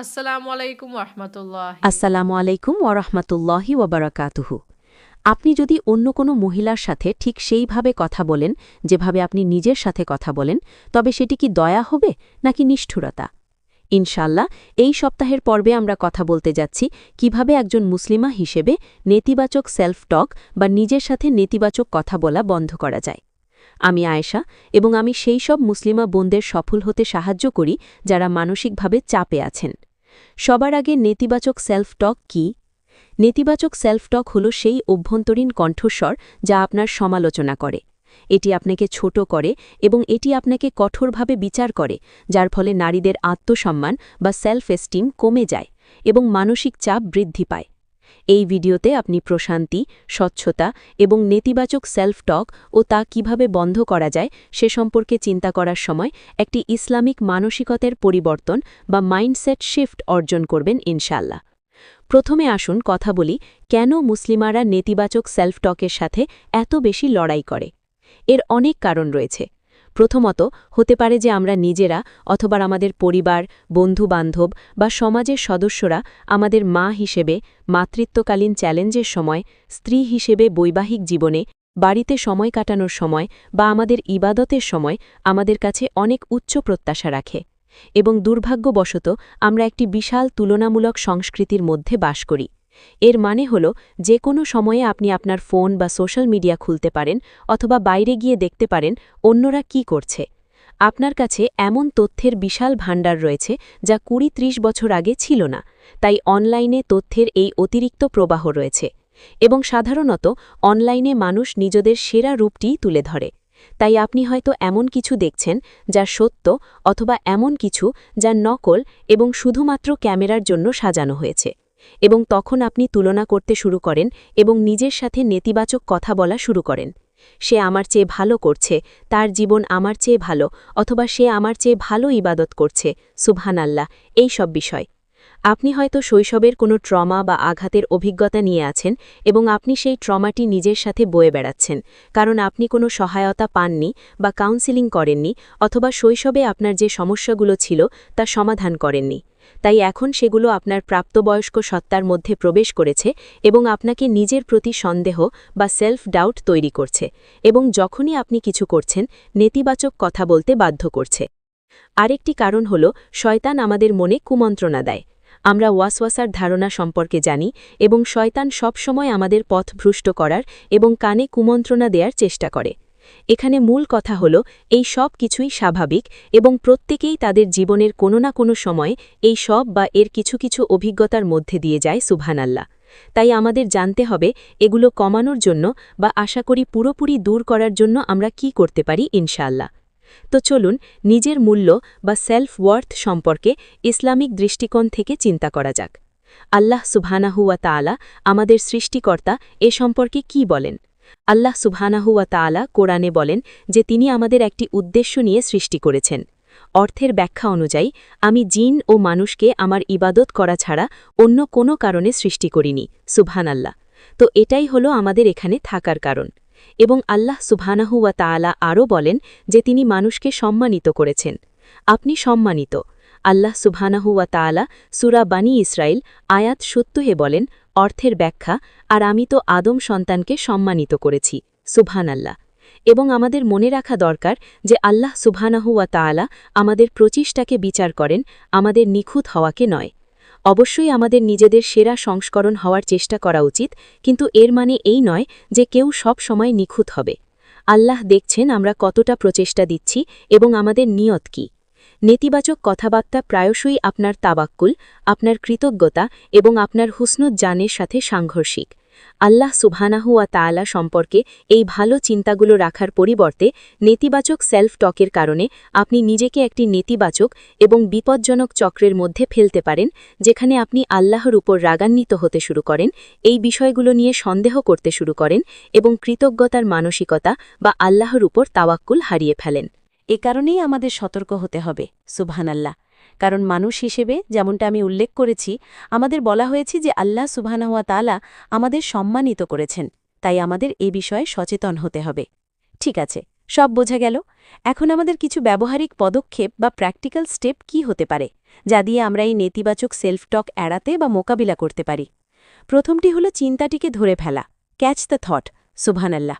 আসসালামু আলাইকুম রহমতুল্লাহ ওরহমতুল্লাহি ওবরাকাতুহু আপনি যদি অন্য কোনো মহিলার সাথে ঠিক সেইভাবে কথা বলেন, যেভাবে আপনি নিজের সাথে কথা বলেন, তবে সেটি কি দয়া হবে নাকি নিষ্ঠুরতা? ইনশাল্লাহ এই সপ্তাহের পর্বে আমরা কথা বলতে যাচ্ছি কীভাবে একজন মুসলিমা হিসেবে নেতিবাচক সেলফ টক বা নিজের সাথে নেতিবাচক কথা বলা বন্ধ করা যায়। আমি আয়েশা এবং আমি সেই সব মুসলিমা বোনদের সফল হতে সাহায্য করি যারা মানসিকভাবে চাপে আছেন। সবার আগে নেতিবাচক সেলফ টক কি? নেতিবাচক সেলফ টক হল সেই অভ্যন্তরীণ কণ্ঠস্বর যা আপনার সমালোচনা করে। এটি আপনাকে ছোট করে এবং এটি আপনাকে কঠোরভাবে বিচার করে, যার ফলে নারীদের আত্মসম্মান বা সেলফ এস্টিম কমে যায় এবং মানসিক চাপ বৃদ্ধি পায়। এই ভিডিওতে আপনি প্রশান্তি, স্বচ্ছতা এবং নেতিবাচক সেলফ টক ও তা কীভাবে বন্ধ করা যায় সে সম্পর্কে চিন্তা করার সময় একটি ইসলামিক মানসিকতার পরিবর্তন বা মাইন্ডসেট শিফট অর্জন করবেন ইনশাল্লাহ প্রথমে আসুন কথা বলি, কেন মুসলিমারা নেতিবাচক সেলফ টকের সাথে এত বেশি লড়াই করে? এর অনেক কারণ রয়েছে। প্রথমত, হতে পারে যে আমরা নিজেরা অথবা আমাদের পরিবার, বন্ধু-বান্ধব বা সমাজের সদস্যরা আমাদের মা হিসেবে মাতৃত্বকালীন চ্যালেঞ্জের সময়, স্ত্রী হিসেবে বৈবাহিক জীবনে, বাড়িতে সময় কাটানোর সময় বা আমাদের ইবাদতের সময় আমাদের কাছে অনেক উচ্চ প্রত্যাশা রাখে এবং দুর্ভাগ্যবশত আমরা একটি বিশাল তুলনামূলক সংস্কৃতির মধ্যে বাস করি। এর মানে হল, যে কোনো সময়ে আপনি আপনার ফোন বা সোশ্যাল মিডিয়া খুলতে পারেন অথবা বাইরে গিয়ে দেখতে পারেন অন্যরা কি করছে। আপনার কাছে এমন তথ্যের বিশাল ভাণ্ডার রয়েছে যা কুড়ি ত্রিশ বছর আগে ছিল না, তাই অনলাইনে তথ্যের এই অতিরিক্ত প্রবাহ রয়েছে এবং সাধারণত অনলাইনে মানুষ নিজেদের সেরা রূপটিই তুলে ধরে। তাই আপনি হয়তো এমন কিছু দেখছেন যা সত্য অথবা এমন কিছু যা নকল এবং শুধুমাত্র ক্যামেরার জন্য সাজানো হয়েছে। এবং তখন আপনি তুলনা করতে শুরু করেন এবং নিজের সাথে নেতিবাচক কথা বলা শুরু করেন। সে আমার চেয়ে ভালো করছে, তার জীবন আমার চেয়ে ভালো, অথবা সে আমার চেয়ে ভালো ইবাদত করছে, সুবহানাল্লাহ, এই সব বিষয়। আপনি হয়তো শৈশবের কোনো ট্রমা বা আঘাতের অভিজ্ঞতা নিয়ে আছেন এবং আপনি সেই ট্রমাটি নিজের সাথে বয়ে বেড়াচ্ছেন, কারণ আপনি কোনো সহায়তা পাননি বা কাউন্সিলিং করেননি অথবা শৈশবে আপনার যে সমস্যাগুলো ছিল তা সমাধান করেননি। তাই এখন সেগুলো আপনার প্রাপ্তবয়স্ক সত্তার মধ্যে প্রবেশ করেছে এবং আপনাকে নিজের প্রতি সন্দেহ বা সেলফ ডাউট তৈরি করছে এবং যখনই আপনি কিছু করছেন, নেতিবাচক কথা বলতে বাধ্য করছে। আরেকটি কারণ হল, শয়তান আমাদের মনে কুমন্ত্রণা দেয়। আমরা ওয়াসওয়াসার ধারণা সম্পর্কে জানি এবং শয়তান সবসময় আমাদের পথ ভ্রষ্ট করার এবং কানে কুমন্ত্রণা দেওয়ার চেষ্টা করে। এখানে মূল কথা হল, এই সব কিছুই স্বাভাবিক এবং প্রত্যেকেই তাদের জীবনের কোনো না কোনো সময় এই সব বা এর কিছু কিছু অভিজ্ঞতার মধ্যে দিয়ে যায়, সুবহানাল্লাহ। তাই আমাদের জানতে হবে, এগুলো কমানোর জন্য বা আশা করি পুরোপুরি দূর করার জন্য আমরা কি করতে পারি ইনশাল্লাহ তো চলুন, নিজের মূল্য বা সেলফ ওয়ার্থ সম্পর্কে ইসলামিক দৃষ্টিকোণ থেকে চিন্তা করা যাক। আল্লাহ সুবহানাহুয়া তাআলা আমাদের সৃষ্টিকর্তা এ সম্পর্কে কি বলেন? আল্লাহ সুবহানাহুয়া তাআলা কোরআনে বলেন যে তিনি আমাদের একটি উদ্দেশ্য নিয়ে সৃষ্টি করেছেন। অর্থের ব্যাখ্যা অনুযায়ী, আমি জিন ও মানুষকে আমার ইবাদত করা ছাড়া অন্য কোনো কারণে সৃষ্টি করিনি, সুবহানাল্লাহ। তো এটাই হলো আমাদের এখানে থাকার কারণ। এবং আল্লাহ সুবহানাহুয়া তাআলা আরও বলেন যে তিনি মানুষকে সম্মানিত করেছেন। আপনি সম্মানিত। আল্লাহ সুবহানাহুয়া তাআলা সুরা বানী ইসরায়েল আয়াত সত্যহে বলেন অর্থের ব্যাখ্যা, আর আমি তো আদম সন্তানকে সম্মানিত করেছি সুভান আল্লাহ এবং আমাদের মনে রাখা দরকার যে আল্লাহ সুবহানাহুয়া তাআলা আমাদের প্রচেষ্টাকে বিচার করেন, আমাদের নিখুঁত হওয়াকে নয়। অবশ্যই আমাদের নিজেদের সেরা সংস্করণ হওয়ার চেষ্টা করা উচিত, কিন্তু এর মানে এই নয় যে কেউ সব সময় নিখুঁত হবে। আল্লাহ দেখছেন আমরা কতটা প্রচেষ্টা দিচ্ছি এবং আমাদের নিয়ত কী। নেতিবাচক কথাবার্তা প্রায়শই আপনার তাবাক্কুল, আপনার কৃতজ্ঞতা এবং আপনার হুসনুজ্জানের সাথে সাংঘর্ষিক। আল্লাহ সুবহানাহুয়া তাআলা সম্পর্কে এই ভালো চিন্তাগুলো রাখার পরিবর্তে নেতিবাচক সেলফ টকের কারণে আপনি নিজেকে একটি নেতিবাচক এবং বিপজ্জনক চক্রের মধ্যে ফেলতে পারেন, যেখানে আপনি আল্লাহর উপর রাগান্বিত হতে শুরু করেন, এই বিষয়গুলো নিয়ে সন্দেহ করতে শুরু করেন এবং কৃতজ্ঞতার মানসিকতা বা আল্লাহর উপর তাওয়াক্কুল হারিয়ে ফেলেন। এ কারণেই আমাদের সতর্ক হতে হবে, সুবহানাল্লাহ। কারণ মানুষ হিসেবে যেমনটা আমি উল্লেখ করেছি, আমাদের বলা হয়েছে যে আল্লাহ সুবহানাহুয়া তালা আমাদের সম্মানিত করেছেন, তাই আমাদের এ বিষয়ে সচেতন হতে হবে। ঠিক আছে, সব বোঝা গেল? এখন আমাদের কিছু ব্যবহারিক পদক্ষেপ বা প্র্যাকটিক্যাল স্টেপ কি হতে পারে, যা দিয়ে আমরা এই নেতিবাচক সেলফ টক এড়াতে বা মোকাবিলা করতে পারি? প্রথমটি হলো চিন্তাটিকে ধরে ফেলা, ক্যাচ দ্য থট, সুবহানাল্লাহ।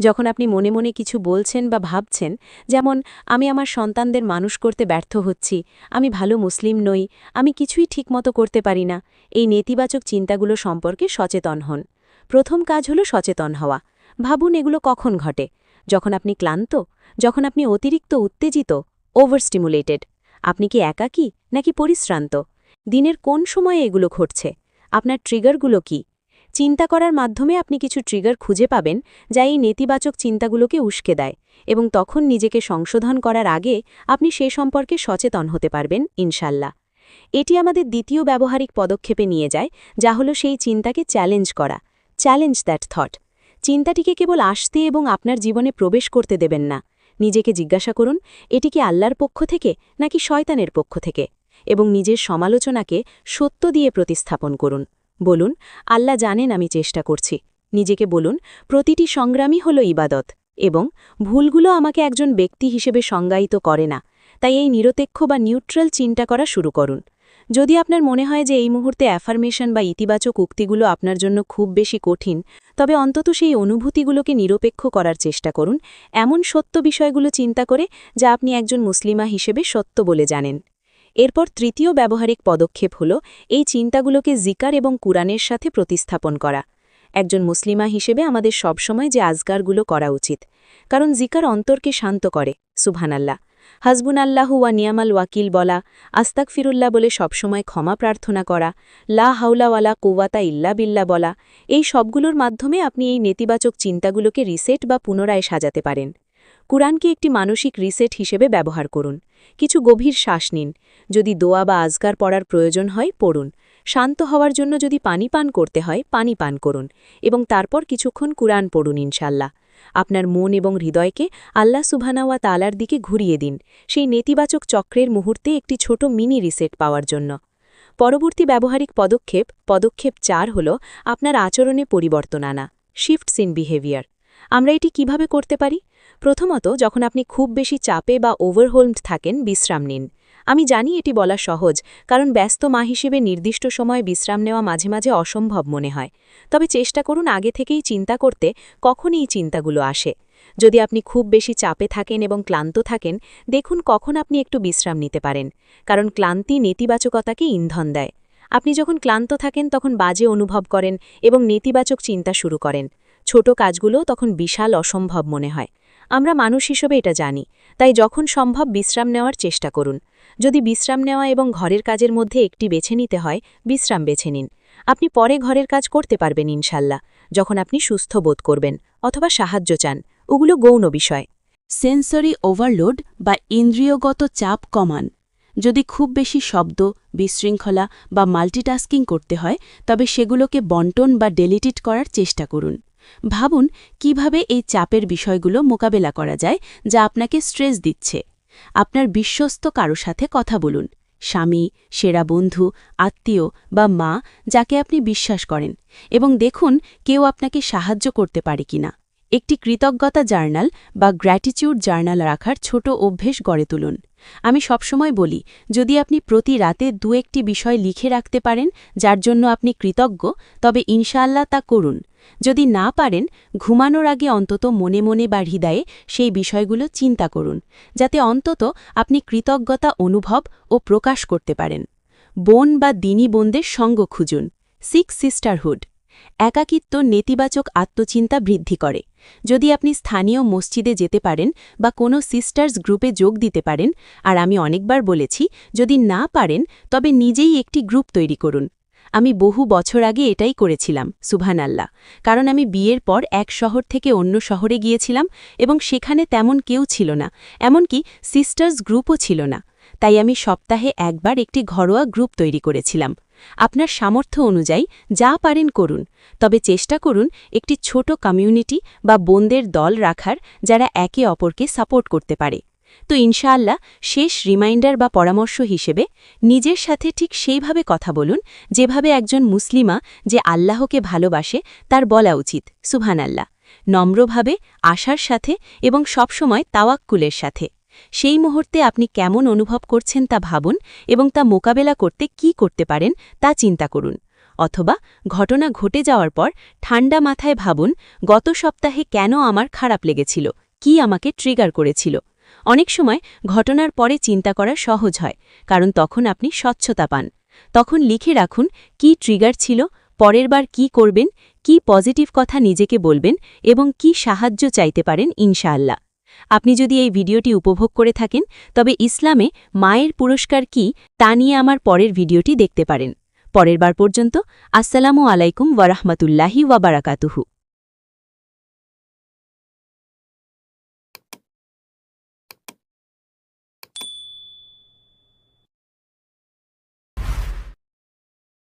যখন আপনি মনে মনে কিছু বলছেন বা ভাবছেন, যেমন, আমি আমার সন্তানদের মানুষ করতে ব্যর্থ হচ্ছি, আমি ভালো মুসলিম নই, আমি কিছুই ঠিকমতো করতে পারি না, এই নেতিবাচক চিন্তাগুলো সম্পর্কে সচেতন হন। প্রথম কাজ হলো সচেতন হওয়া। ভাবুন এগুলো কখন ঘটে। যখন আপনি ক্লান্ত, যখন আপনি অতিরিক্ত উত্তেজিত, ওভারস্টিমুলেটেড, আপনি কি একাকী নাকি পরিশ্রান্ত? দিনের কোন সময়ে এগুলো ঘটছে? আপনার ট্রিগারগুলো কি? চিন্তা করার মাধ্যমে আপনি কিছু ট্রিগার খুঁজে পাবেন যা এই নেতিবাচক চিন্তাগুলোকে উস্কে দেয় এবং তখন নিজেকে সংশোধন করার আগে আপনি সে সম্পর্কে সচেতন হতে পারবেন, ইনশাল্লাহ। এটি আমাদের দ্বিতীয় ব্যবহারিক পদক্ষেপে নিয়ে যায়, যা হলো সেই চিন্তাকে চ্যালেঞ্জ করা। Challenge that thought. চিন্তাটিকে কেবল আসতে এবং আপনার জীবনে প্রবেশ করতে দেবেন না। নিজেকে জিজ্ঞাসা করুন, এটি কি আল্লাহর পক্ষ থেকে নাকি শয়তানের পক্ষ থেকে? এবং নিজের সমালোচনাকে সত্য দিয়ে প্রতিস্থাপন করুন। বলুন, আল্লাহ জানেন আমি চেষ্টা করছি। নিজেকে বলুন, প্রতিটি সংগ্রামই হল ইবাদত এবং ভুলগুলো আমাকে একজন ব্যক্তি হিসেবে সংজ্ঞায়িত করে না। তাই এই নিরপেক্ষ বা নিউট্রাল চিন্তা করা শুরু করুন। যদি আপনার মনে হয় যে এই মুহূর্তে অ্যাফার্মেশন বা ইতিবাচক উক্তিগুলো আপনার জন্য খুব বেশি কঠিন, তবে অন্তত সেই অনুভূতিগুলোকে নিরপেক্ষ করার চেষ্টা করুন। এমন সত্য বিষয়গুলো চিন্তা করে যা আপনি একজন মুসলিমা হিসেবে সত্য বলে জানেন। এরপর তৃতীয় ব্যবহারিক পদক্ষেপ হল, এই চিন্তাগুলোকে জিকার এবং কুরআনের সাথে প্রতিস্থাপন করা। একজন মুসলিমা হিসেবে আমাদের সবসময় যে আজগারগুলো করা উচিত, কারণ জিকার অন্তরকে শান্ত করে, সুবহানাল্লাহ। হাসবুন আল্লাহু ওয়া নিয়ামাল ওয়াকিল বলা আস্তাক ফিরুল্লাহ বলে সবসময় ক্ষমা প্রার্থনা করা, লা হাউলাওয়ালা কুওয়াতা ইল্লা বিল্লা বলা, এই সবগুলোর মাধ্যমে আপনি এই নেতিবাচক চিন্তাগুলোকে রিসেট বা পুনরায় সাজাতে পারেন। কুরআনকে একটি মানসিক রিসেট হিসেবে ব্যবহার করুন। কিছু গভীর শ্বাস নিন। যদি দোয়া বা আজগার পড়ার প্রয়োজন হয়, পড়ুন। শান্ত হওয়ার জন্য যদি পানি পান করতে হয়, পানি পান করুন এবং তারপর কিছুক্ষণ কুরআন পড়ুন ইনশাল্লাহ আপনার মন এবং হৃদয়কে আল্লাহ সুবহানাওয়া তালার দিকে ঘুরিয়ে দিন। সেই নেতিবাচক চক্রের মুহূর্তে একটি ছোট মিনি রিসেট পাওয়ার জন্য। পরবর্তী ব্যবহারিক পদক্ষেপ পদক্ষেপ চার হল আপনার আচরণে পরিবর্তন আনা। শিফটস ইন বিহেভিয়ার আমরা এটি কীভাবে করতে পারি? প্রথমত, যখন আপনি খুব বেশি চাপে বা ওভারহোলড থাকেন, বিশ্রাম নিন। আমি জানি এটি বলা সহজ, কারণ ব্যস্ত মা হিসেবে নির্দিষ্ট সময়ে বিশ্রাম নেওয়া মাঝে মাঝে অসম্ভব মনে হয়। তবে চেষ্টা করুন আগে থেকেই চিন্তা করতে কখন এই চিন্তাগুলো আসে। যদি আপনি খুব বেশি চাপে থাকেন এবং ক্লান্ত থাকেন, দেখুন কখন আপনি একটু বিশ্রাম নিতে পারেন, কারণ ক্লান্তি নেতিবাচকতাকে ইন্ধন দেয়। আপনি যখন ক্লান্ত থাকেন, তখন বাজে অনুভব করেন এবং নেতিবাচক চিন্তা শুরু করেন। ছোট কাজগুলো তখন বিশাল অসম্ভব মনে হয়। আমরা মানুষ হিসেবে এটা জানি, তাই যখন সম্ভব বিশ্রাম নেওয়ার চেষ্টা করুন। যদি বিশ্রাম নেওয়া এবং ঘরের কাজের মধ্যে একটি বেছে নিতে হয়, বিশ্রাম বেছে নিন। আপনি পরে ঘরের কাজ করতে পারবেন ইনশাল্লাহ, যখন আপনি সুস্থ বোধ করবেন অথবা সাহায্য চান। ওগুলো গৌণ বিষয়। সেন্সরি ওভারলোড বা ইন্দ্রিয়গত চাপ কমান। যদি খুব বেশি শব্দ, বিশৃঙ্খলা বা মাল্টিটাস্কিং করতে হয়, তবে সেগুলোকে বন্টন বা ডেলিটিট করার চেষ্টা করুন। ভাবুন কীভাবে এই চাপের বিষয়গুলো মোকাবেলা করা যায় যা আপনাকে স্ট্রেস দিচ্ছে। আপনার বিশ্বস্ত কারও সাথে কথা বলুন। স্বামী, সেরা বন্ধু, আত্মীয় বা মা যাকে আপনি বিশ্বাস করেন এবং দেখুন কেউ আপনাকে সাহায্য করতে পারে কিনা। একটি কৃতজ্ঞতা জার্নাল বা গ্র্যাটিচিউড জার্নাল রাখার ছোট অভ্যেস গড়ে তুলুন। আমি সবসময় বলি, যদি আপনি প্রতি রাতে দু একটি বিষয় লিখে রাখতে পারেন, যার জন্য আপনি কৃতজ্ঞ, তবে ইনশাআল্লাহ তা করুন। যদি না পারেন, ঘুমানোর আগে অন্তত মনে মনে বা হৃদয়ে সেই বিষয়গুলো চিন্তা করুন, যাতে অন্তত আপনি কৃতজ্ঞতা অনুভব ও প্রকাশ করতে পারেন। বোন বা দিনী বোনদের সঙ্গ খুঁজুন। Seek sisterhood. একাকিত্ব নেতিবাচক আত্মচিন্তা বৃদ্ধি করে। যদি আপনি স্থানীয় মসজিদে যেতে পারেন বা কোনো সিস্টার্স গ্রুপে যোগ দিতে পারেন, আর আমি অনেকবার বলেছি, যদি না পারেন, তবে নিজেই একটি গ্রুপ তৈরি করুন। আমি বহু বছর আগে এটাই করেছিলাম সুভান আল্লাহ কারণ আমি বিয়ের পর এক শহর থেকে অন্য শহরে গিয়েছিলাম এবং সেখানে তেমন কেউ ছিল না, এমনকি সিস্টার্স গ্রুপও ছিল না। তাই আমি সপ্তাহে একবার একটি ঘরোয়া গ্রুপ তৈরি করেছিলাম। আপনার সামর্থ্য অনুযায়ী যা পারেন করুন। তবে চেষ্টা করুন একটি ছোট কমিউনিটি বা বোনদের দল রাখার যারা একে অপরকে সাপোর্ট করতে পারে। তো ইনশাআল্লাহ শেষ রিমাইন্ডার বা পরামর্শ হিসেবে নিজের সাথে ঠিক সেইভাবে কথা বলুন, যেভাবে একজন মুসলিমা যে আল্লাহকে ভালোবাসে তার বলা উচিত সুবহান আল্লাহ নম্রভাবে, আশার সাথে এবং সবসময় তাওয়াক্কুলের সাথে। সেই মুহূর্তে আপনি কেমন অনুভব করছেন তা ভাবুন এবং তা মোকাবেলা করতে কি করতে পারেন তা চিন্তা করুন। অথবা ঘটনা ঘটে যাওয়ার পর ঠান্ডা মাথায় ভাবুন, গত সপ্তাহে কেন আমার খারাপ লেগেছিল? কি আমাকে ট্রিগার করেছিল? অনেক সময় ঘটনার পরে চিন্তা করা সহজ হয়, কারণ তখন আপনি স্বচ্ছতা পান। তখন লিখে রাখুন, কি ট্রিগার ছিল, পরের বার কি করবেন, কি পজিটিভ কথা নিজেকে বলবেন এবং কি সাহায্য চাইতে পারেন ইনশাআল্লাহ। আপনি যদি এই ভিডিওটি উপভোগ করে থাকেন, তবে ইসলামে মায়ের পুরস্কার কি, তা নিয়ে আমার পরের ভিডিওটি দেখতে পারেন। পরের বার পর্যন্ত, আসসালামু আলাইকুম ওয়ারহমতুল্লাহি ওয়াবারাকাতুহু